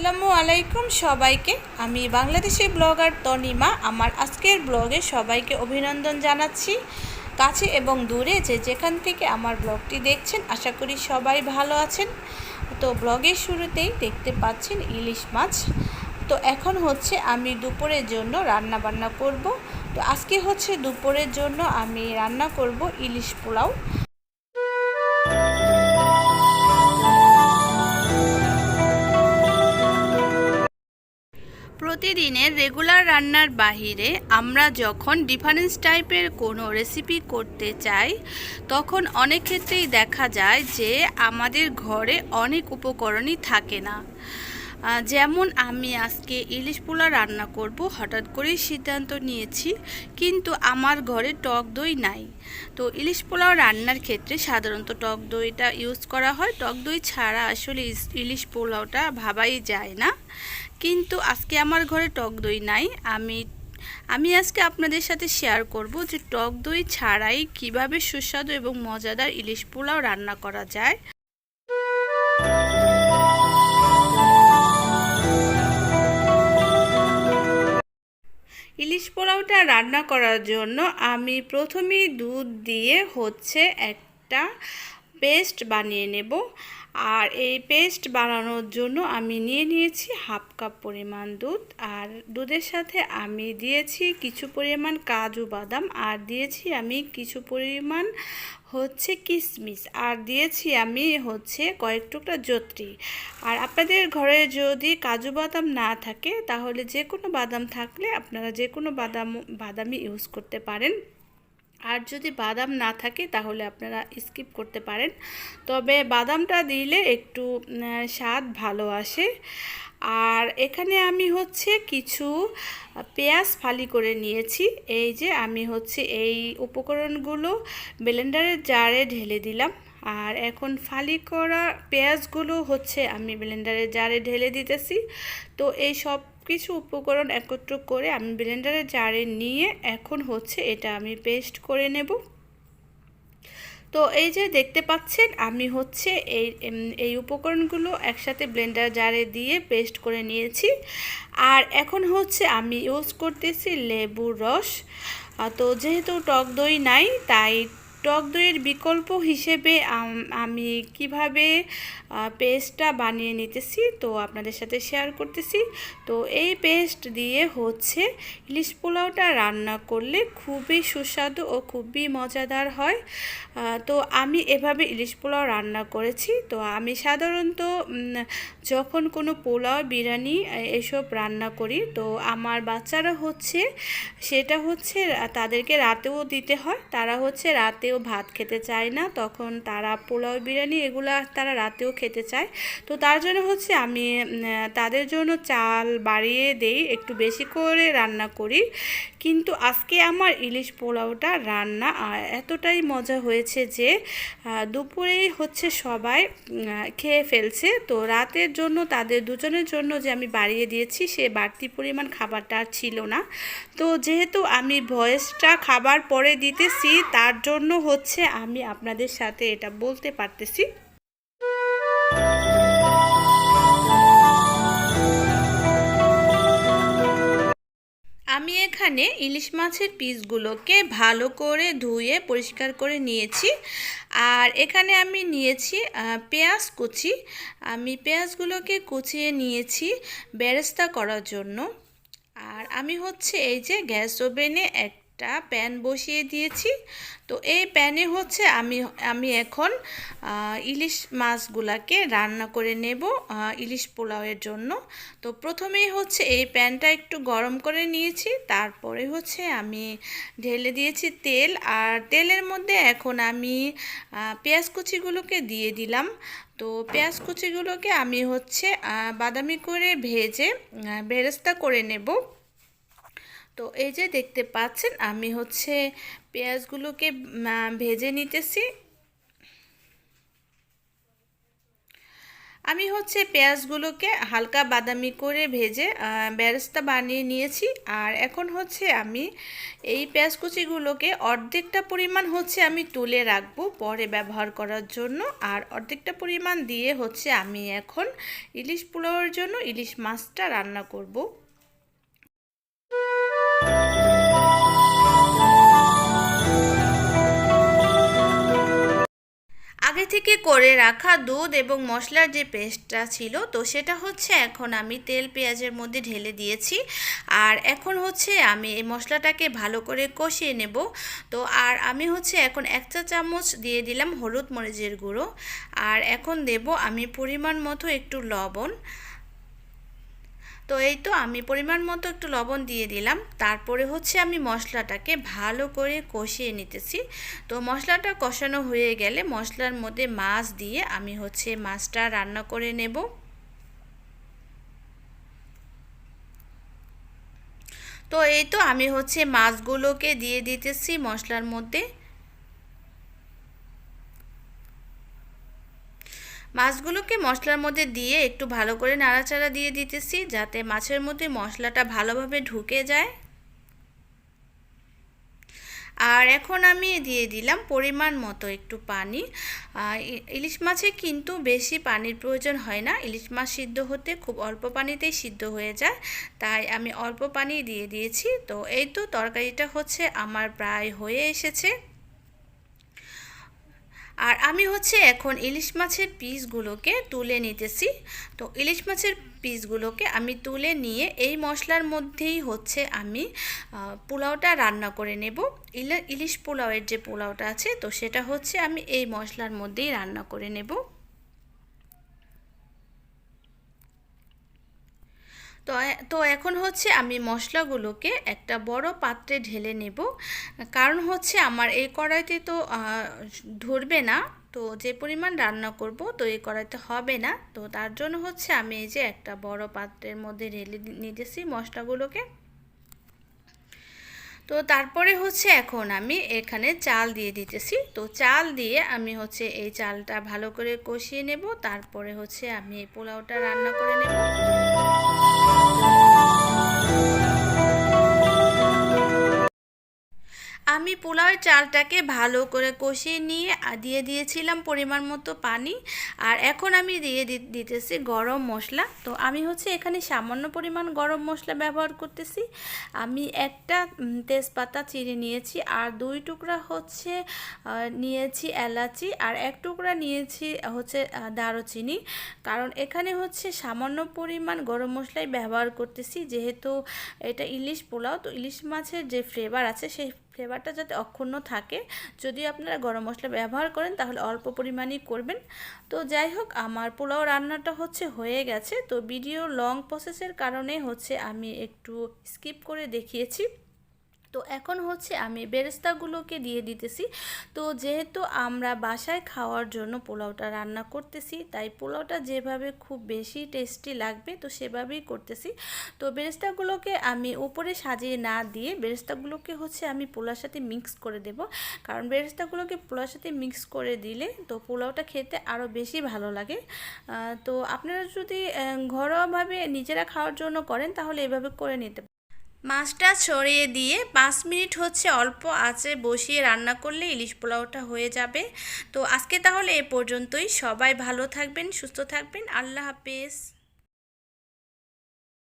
আসসালামু আলাইকুম সবাইকে। আমি বাংলাদেশি ব্লগার তনিমা। আমার আজকের ব্লগে সবাইকে অভিনন্দন জানাচ্ছি। কাছে এবং দূরে যে যেখান থেকে আমার ব্লগটি দেখছেন, আশা করি সবাই ভালো আছেন। তো ব্লগের শুরুতেই দেখতে পাচ্ছেন ইলিশ মাছ। তো এখন হচ্ছে আমি দুপুরের জন্য রান্না বান্না করব। তো আজকে হচ্ছে দুপুরের জন্য আমি রান্না করব ইলিশ পোলাও। প্রতিদিনের রেগুলার রান্নার বাহিরে আমরা যখন ডিফারেন্স টাইপের কোনো রেসিপি করতে চাই, তখন অনেক ক্ষেত্রেই দেখা যায় যে আমাদের ঘরে অনেক উপকরণই থাকে না। যেমন আমি আজকে ইলিশ পোলা রান্না করব, হঠাৎ করেই সিদ্ধান্ত নিয়েছি, কিন্তু আমার ঘরে টক দই নাই। তো ইলিশ পোলাও রান্নার ক্ষেত্রে সাধারণত টক দইটা ইউজ করা হয়। টক দই ছাড়া আসলে ইলিশ পোলাওটা ভাবাই যায় না। কিন্তু আজকে আমার ঘরে টক দই নাই। আমি আমি আজকে আপনাদের সাথে শেয়ার করব যে টক দই ছাড়াই কীভাবে সুস্বাদু এবং মজাদার ইলিশ পোলাও রান্না করা যায়। ইলিশ রান্না করার জন্য আমি প্রথমেই দুধ দিয়ে হচ্ছে একটা পেস্ট বানিয়ে নেব। আর এই পেস্ট বানানোর জন্য আমি নিয়ে নিয়েছি হাফ কাপ পরিমাণ দুধ। আর দুধের সাথে আমি দিয়েছি কিছু পরিমাণ কাজু বাদাম। আর দিয়েছি আমি কিছু পরিমাণ হচ্ছে কিশমিশ আর দিয়েছি আমি হচ্ছে কয়েক টুকরা জত্রি। আর আপনাদের ঘরে যদি কাজু বাদাম না থাকে, তাহলে যে কোনো বাদাম থাকলে আপনারা যে কোনো বাদাম, বাদামই ইউজ করতে পারেন। আর যদি বাদাম না থাকে, তাহলে আপনারা স্কিপ করতে পারেন। তবে বাদামটা দিলে একটু স্বাদ ভালো আসে। আর এখানে আমি হচ্ছে কিছু পেঁয়াজ ফালি করে নিয়েছি। এই যে আমি হচ্ছে এই উপকরণগুলো ব্লেন্ডারের জারে ঢেলে দিলাম। আর এখন ফালি করা পেঁয়াজগুলো হচ্ছে আমি ব্লেন্ডারের জারে ঢেলে দিতেছি। তো এই সব কিছু উপকরণ একত্র করে আমি ব্লেন্ডারের জারে নিয়ে এখন হচ্ছে এটা আমি পেস্ট করে নেব। তো এই যে দেখতে পাচ্ছেন, আমি হচ্ছে এই এই উপকরণগুলো একসাথে ব্লেন্ডার জারে দিয়ে পেস্ট করে নিয়েছি। আর এখন হচ্ছে আমি ইউজ করতেছি লেবুর রস। তো যেহেতু টক দই নাই, তাই টক দইয়ের বিকল্প হিসেবে আমি কীভাবে পেস্টটা বানিয়ে নিতেছি, তো আপনাদের সাথে শেয়ার করতেছি। তো এই পেস্ট দিয়ে হচ্ছে ইলিশ পোলাওটা রান্না করলে খুবই সুস্বাদু ও খুবই মজাদার হয়। তো আমি এভাবে ইলিশ পোলাও রান্না করেছি। তো আমি সাধারণত যখন কোনো পোলাও, বিরিয়ানি এসব রান্না করি, তো আমার বাচ্চারা হচ্ছে, সেটা হচ্ছে তাদেরকে রাতেও দিতে হয়, তারা হচ্ছে রাতেও ভাত খেতে চায় না, তখন তারা পোলাও বিরিয়ানি এগুলো তারা রাতেও খেতে চায়। তো তার জন্য হচ্ছে আমি তাদের জন্য চাল বাড়িয়ে দেই, একটু বেশি করে রান্না করি। কিন্তু আজকে আমার ইলিশ পোলাওটা রান্না এতটাই মজা হয়েছে যে দুপুরেই হচ্ছে সবাই খেয়ে ফেলছে। তো রাতের জন্য তাদের দুজনের জন্য যে আমি বাড়িয়ে দিয়েছি, সে বাড়তি পরিমাণ খাবারটা ছিল না। তো যেহেতু আমি ভয়েসটা খাবার পরে দিতেছি, তার জন্য হচ্ছে আমি আপনাদের সাথে এটা বলতে পারতেছি। আমি এখানে ইলিশ মাছের পিসগুলোকে ভালো করে ধুয়ে পরিষ্কার করে নিয়েছি। আর এখানে আমি নিয়েছি পেঁয়াজ কুচি। আমি পেঁয়াজগুলোকে কুচিয়ে নিয়েছি বেরেস্তা করার জন্য। আর আমি হচ্ছে এই যে গ্যাস ওভেনে একটা প্যান বসিয়ে দিয়েছি। তো এই প্যানে হচ্ছে আমি আমি এখন ইলিশ মাছগুলাকে রান্না করে নেব ইলিশ পোলাওয়ের জন্য। তো প্রথমেই হচ্ছে এই প্যানটা একটু গরম করে নিয়েছি, তারপরে হচ্ছে আমি ঢেলে দিয়েছি তেল। আর তেলের মধ্যে এখন আমি পেঁয়াজ কুচিগুলোকে দিয়ে দিলাম। তো পেঁয়াজ কুচিগুলোকে আমি হচ্ছে বাদামি করে ভেজে বেরেস্তা করে নেব। তো এই যে দেখতে পাচ্ছেন, আমি হচ্ছে পেঁয়াজগুলোকে ভেজে নিতেছি। আমি হচ্ছে পেঁয়াজগুলোকে হালকা বাদামি করে ভেজে বেরেস্তা বানিয়ে নিয়েছি। আর এখন হচ্ছে আমি এই পেঁয়াজ কুচিগুলোকে অর্ধেকটা পরিমাণ হচ্ছে আমি তুলে রাখব পরে ব্যবহার করার জন্য। আর অর্ধেকটা পরিমাণ দিয়ে হচ্ছে আমি এখন ইলিশ পোলাওয়ের জন্য ইলিশ মাছটা রান্না করব। আগে থেকে করে রাখা দুধ এবং মশলার যে পেস্টটা ছিল, তো সেটা হচ্ছে এখন আমি তেল পেঁয়াজের মধ্যে ঢেলে দিয়েছি। আর এখন হচ্ছে আমি এই মশলাটাকে ভালো করে কষিয়ে নেব। তো আর আমি হচ্ছে এখন এক চা চামচ দিয়ে দিলাম হলুদ মরিচের গুঁড়ো। আর এখন দেব আমি পরিমাণ মতো একটু লবণ। তো এই তো আমি পরিমাণ মতো একটু লবণ দিয়ে দিলাম। তারপরে হচ্ছে আমি মশলাটাকে ভালো করে কষিয়ে নিতেছি। তো মশলাটা কষানো হয়ে গেলে মশলার মধ্যে মাছ দিয়ে আমি হচ্ছে মাছটা রান্না করে নেব। তো এই তো আমি হচ্ছে মাছগুলোকে দিয়ে দিতেছি মশলার মধ্যে। মাছগুলোকে মশলার মধ্যে দিয়ে একটু ভালো করে নাড়াচাড়া দিয়ে দিতেছি যাতে মাছের মধ্যে মশলাটা ভালোভাবে ঢুকে যায়। আর এখন আমি দিয়ে দিলাম পরিমাণ মতো একটু পানি। ইলিশ মাছে কিন্তু বেশি পানির প্রয়োজন হয় না। ইলিশ মাছ সিদ্ধ হতে খুব অল্প পানিতেই সিদ্ধ হয়ে যায়। তাই আমি অল্প পানি দিয়ে দিয়েছি। তো এই তো তরকারিটা হচ্ছে আমার প্রায় হয়ে এসেছে। আর আমি হচ্ছে এখন ইলিশ মাছের পিসগুলোকে তুলে নিতেছি। তো ইলিশ মাছের পিসগুলোকে আমি তুলে নিয়ে এই মশলার মধ্যেই হচ্ছে আমি পোলাওটা রান্না করে নেব। ইলিশ পোলাওয়ের যে পোলাওটা আছে, তো সেটা হচ্ছে আমি এই মশলার মধ্যেই রান্না করে নেব। তো তো এখন হচ্ছে আমি মশলাগুলোকে একটা বড় পাত্রে ঢেলে নেব। কারণ হচ্ছে আমার এই কড়াইতে তো ধরবে না, তো যে পরিমাণ রান্না করব তো এই কড়াইতে হবে না। তো তার জন্য হচ্ছে আমি এই যে একটা বড় পাত্রের মধ্যে ঢেলে নিতেছি মশলাগুলোকে। তো তারপরে হচ্ছে এখন আমি এখানে চাল দিয়ে দিতেছি। তো চাল দিয়ে আমি হচ্ছে এই চালটা ভালো করে কষিয়ে নেব। তারপরে হচ্ছে আমি এই পোলাওটা রান্না করে নেব। Thank you. আমি পোলাওয়ের চালটাকে ভালো করে কষিয়ে নিয়ে দিয়ে দিয়েছিলাম পরিমাণ মতো পানি। আর এখন আমি দিয়ে দিতেছি গরম মশলা। তো আমি হচ্ছে এখানে সামান্য পরিমাণ গরম মশলা ব্যবহার করতেছি। আমি একটা তেজপাতা চিড়ে নিয়েছি আর দুই টুকরা হচ্ছে নিয়েছি এলাচি আর এক টুকরা নিয়েছি হচ্ছে দারুচিনি। কারণ এখানে হচ্ছে সামান্য পরিমাণ গরম মশলাই ব্যবহার করতেছি। যেহেতু এটা ইলিশ পোলাও, তো ইলিশ মাছের যে ফ্লেভার আছে, সেই ফ্লেভারটা যাতে অক্ষুণ্ণ থাকে, যদি আপনারা গরম মশলা ব্যবহার করেন তাহলে অল্প পরিমাণই করবেন। তো যাই হোক, আমার পোলাও রান্নাটা হচ্ছে হয়ে গেছে। তো ভিডিও লং প্রসেসের কারণে হচ্ছে আমি একটু স্কিপ করে দেখিয়েছি। তো এখন হচ্ছে আমি বেরেস্তাগুলোকে দিয়ে দিতেছি। তো যেহেতু আমরা বাসায় খাওয়ার জন্য পোলাওটা রান্না করতেছি, তাই পোলাওটা যেভাবে খুব বেশি টেস্টি লাগবে তো সেভাবেই করতেছি। তো বেরেস্তাগুলোকে আমি উপরে সাজিয়ে না দিয়ে বেরেস্তাগুলোকে হচ্ছে আমি পোলার সাথে মিক্স করে দেব। কারণ বেরেস্তাগুলোকে পোলার সাথে মিক্স করে দিলে তো পোলাওটা খেতে আরও বেশি ভালো লাগে। তো আপনারা যদি ঘরোয়াভাবে নিজেরা খাওয়ার জন্য করেন তাহলে এভাবে করে নিতে মাছটা ছড়িয়ে দিয়ে পাঁচ মিনিট হচ্ছে অল্প আঁচে বসিয়ে রান্না করলে ইলিশ পোলাওটা হয়ে যাবে। তো আজকে তাহলে এ পর্যন্তই। সবাই ভালো থাকবেন, সুস্থ থাকবেন। আল্লাহ হাফেজ।